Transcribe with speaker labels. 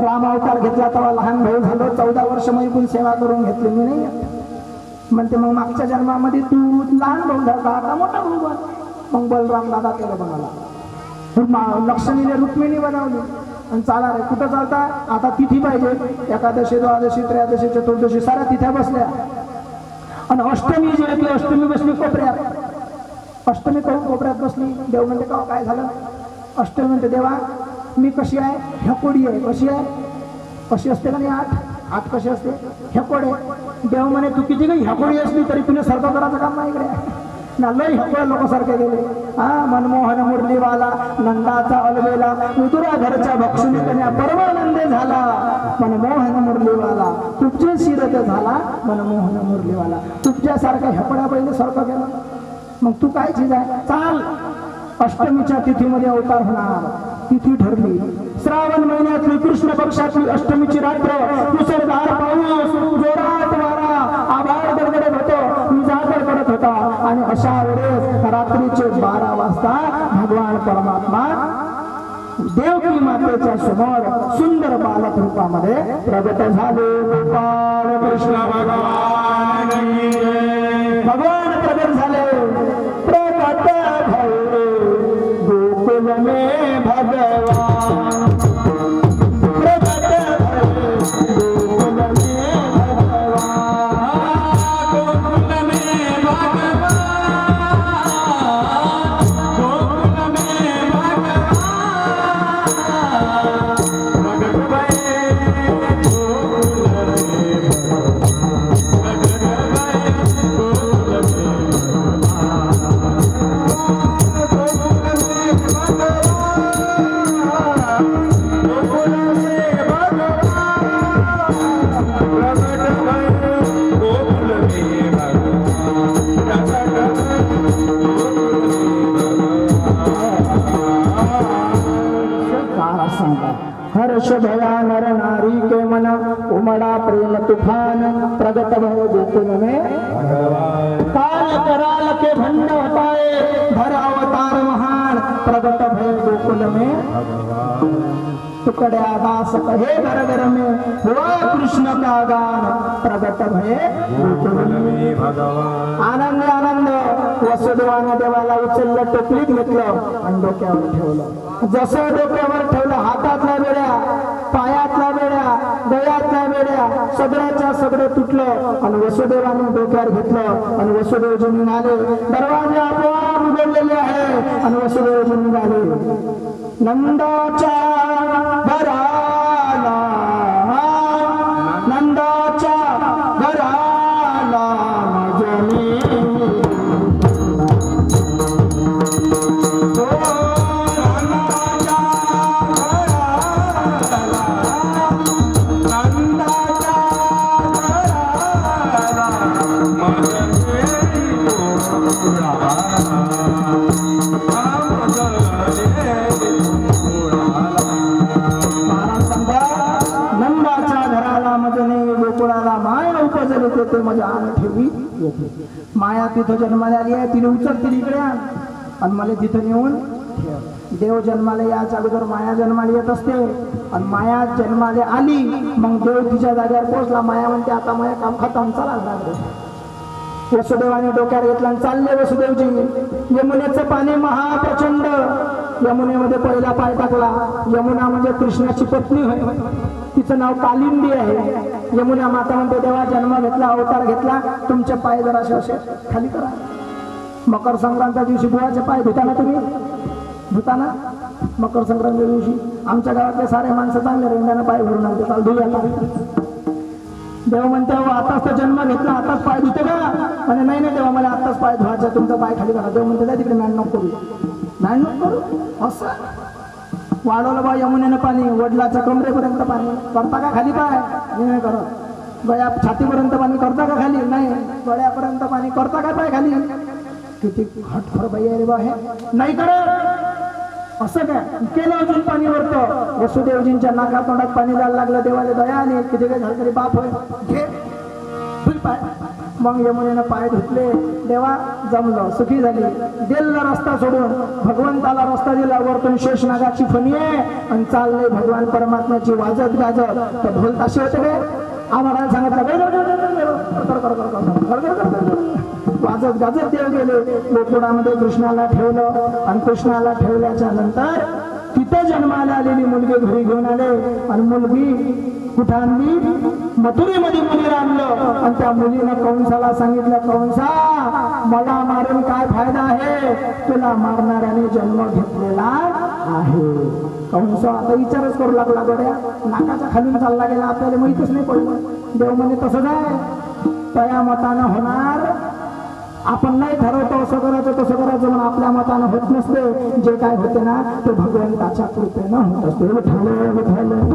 Speaker 1: राम अवतार घेतला तेव्हा लहान भाऊ झालो चौदा वर्ष मैकून सेवा करून घेतली. मी नाही म्हणते मग मागच्या जन्मामध्ये तू लहान भाऊ झाला आता मोठा भाऊ बन. मग बलराम दादा केलं बनवला मा- लक्ष्मीने रुक्मिणी बनवली. आणि चाला रे कुठं चालता? आता तिथी पाहिजे. एकादशी द्वादशी त्रयोदशी चतुर्दशी साऱ्या तिथ्या बसल्या. आणि अष्टमी जी आहे ती अष्टमी बसली कोपऱ्यात. अष्टमी करून कोपऱ्यात बसली. देव म्हणते का काय झालं? अष्टमी म्हणते देवा मी कशी आहे? ह्याकोडी आहे. कशी आहे? कशी असते का नाही आठ? आठ कशी असते? ह्याकोड आहे. देव म्हणे तू किती काही ह्याकोडी असली तरी तुला सर्व करायचं काम नाही इकडे. ना लय ह्यकोड लोक गेले. हा मनमोहन मुरलीवाला नंदाचा अलवेला उदुरा घरच्या भक्षुनी कन्या परमानंदे झाला. मनमोहन मुरलीवाला तुमचे शिरत झाला. मनमोहन मुरलीवाला तुझ्यासारखा ह्यपड्या पहिले सारखं गेला मग तू काय चीज आहे? चाल. अष्टमीच्या तिथीमध्ये अवतार होणार. तिथी ठरली. श्रावण महिन्यातली कृष्ण पक्षातली अष्टमीची रात्र मुसळधार पाऊस जोरात वारा आभाळ गडगडत होतो विजागर करत होता. आणि अशा वेळेस रात्रीचे बारा वाजता भगवान परमात्मा देवकी मातेच्या समोर सुंदर बालक रूपामध्ये प्रगट झाले. गोपाळ कृष्ण
Speaker 2: भगवान.
Speaker 1: हर्ष भया नर नारी के मन उमडा प्रेम तुफान प्रगत भय गोकुल में। काल कराल के भंड होताए भर अवतार महान प्रगत भय गोकुल में। टुकड्या दास कहे घर घर में हुआ कृष्ण का गान प्रगत भय गोकुल में।
Speaker 2: भगवान
Speaker 1: आनंद आनंद वसुदेवानं देवाला उचललं टोपलीत घेतलं आणि डोक्यावर ठेवलं। जसं डोक्यावर ठेवलं हात बेड्या पायातला बेड्या गळ्यातल्या बेड्या सगळ्याच्या सगळं तुटलं आणि वसुदेवाने डोक्यावर घेतलं आणि वसुदेवजी निघाले. दरवाजे आपोआप उघडलेले आहे आणि वसुदेवजी निघाले. नंदाच्या घराला म्हणजे ते म्हणजे माझ्या आण ठेवली माया तिथं जन्माला आली आहे तिने उचलतील इकडे आणि. मला तिथं नेऊन देव जन्माला याच अगोदर माया जन्माला येत असते. आणि माया जन्माला आली मग देव तिच्या जागेवर पोहोचला. माया म्हणते आता माया काम खतम चला लागले वसुदेवाने डोक्यात घेतला आणि चालले वसुदेवजी. यमुनेचं पाणी महाप्रचंड. यमुनेमध्ये पहिला पाय टाकला. यमुना म्हणजे कृष्णाची पत्नी होय तिचं नाव कालिंदी आहे. यमुना माता म्हणते देवा जन्म घेतला अवतार घेतला. तुमचे पाय जरा असे असे. खाली करा. मकर संक्रांतीच्या दिवशी बुवाचे पाय धुताना तुम्ही? धुताना? मकर संक्रांतीच्या दिवशी आमच्या गावातले सारे माणसं चांगले रेंगाने पाय भरून आणते चाल धुया देव म्हणते आताच तर जन्म घेतला आताच पाय धुते का आणि नाही नाही देवा मला आताच पाय धुवायचा तुमचा पाय खाली करा देव म्हणते "जा तिकडे मॅन नको करू. मॅन नको करू? असं? वाढवलं बा यमुनेनं पाणी वडिलाच्या कमरेपर्यंत पाणी. करता का खाली पाय? मी नाही करत. गळ्या छातीपर्यंत पाणी करता का खाली? नाही. गळ्यापर्यंत पाणी करता का पाय खाली? किती हटखर बाई आहे रे बा हे. नाही करत. असं काय? केलं अजून पाणी वरतं वसुदेवजींच्या नाका तोंडात पाणी जायला लागलं. देवाला दया आली. किती काय झालं तरी बाप होय पाय. मग यमुनेनं पाय धुतले. देवा जमलं. सुखी झाली. दिलला रस्ता सोडून. भगवंताला रस्ता दिला. वरतून शेषनागाची फणी आहे. आणि चाललंय भगवान परमात्म्याची वाजत गाजत. तर ढोल ताशी होते काय? आम्हाला सांगितलं वाजत गाजत देव गेले गोकुळामध्ये कृष्णाला ठेवलं आणि कृष्णाला ठेवल्याच्या नंतर तिथे जन्माला आलेली मुलगी घरी घेऊन आले आणि मुलगी कुठं मथुरीमध्ये मुली आणलं आणि त्या मुलीने कंसाला सांगितलं कंसा मला मारून काय फायदा आहे तुला मारणाऱ्याने जन्म घेतलेला आहे कंस आता विचारच करू लागला गड्या. नाकाच्या खालून चालला गेला आपल्याला माहितच नाही पडलं. देव म्हणजे तसंच आहे. त्या मतानं होणार. आपण नाही ठरवतो असं करायचं तसं करायचं म्हणून आपल्या मतानं होत नसते. जे काय होते ना ते भगवंताच्या कृपेनं होत असते. ठरलं ठरलं.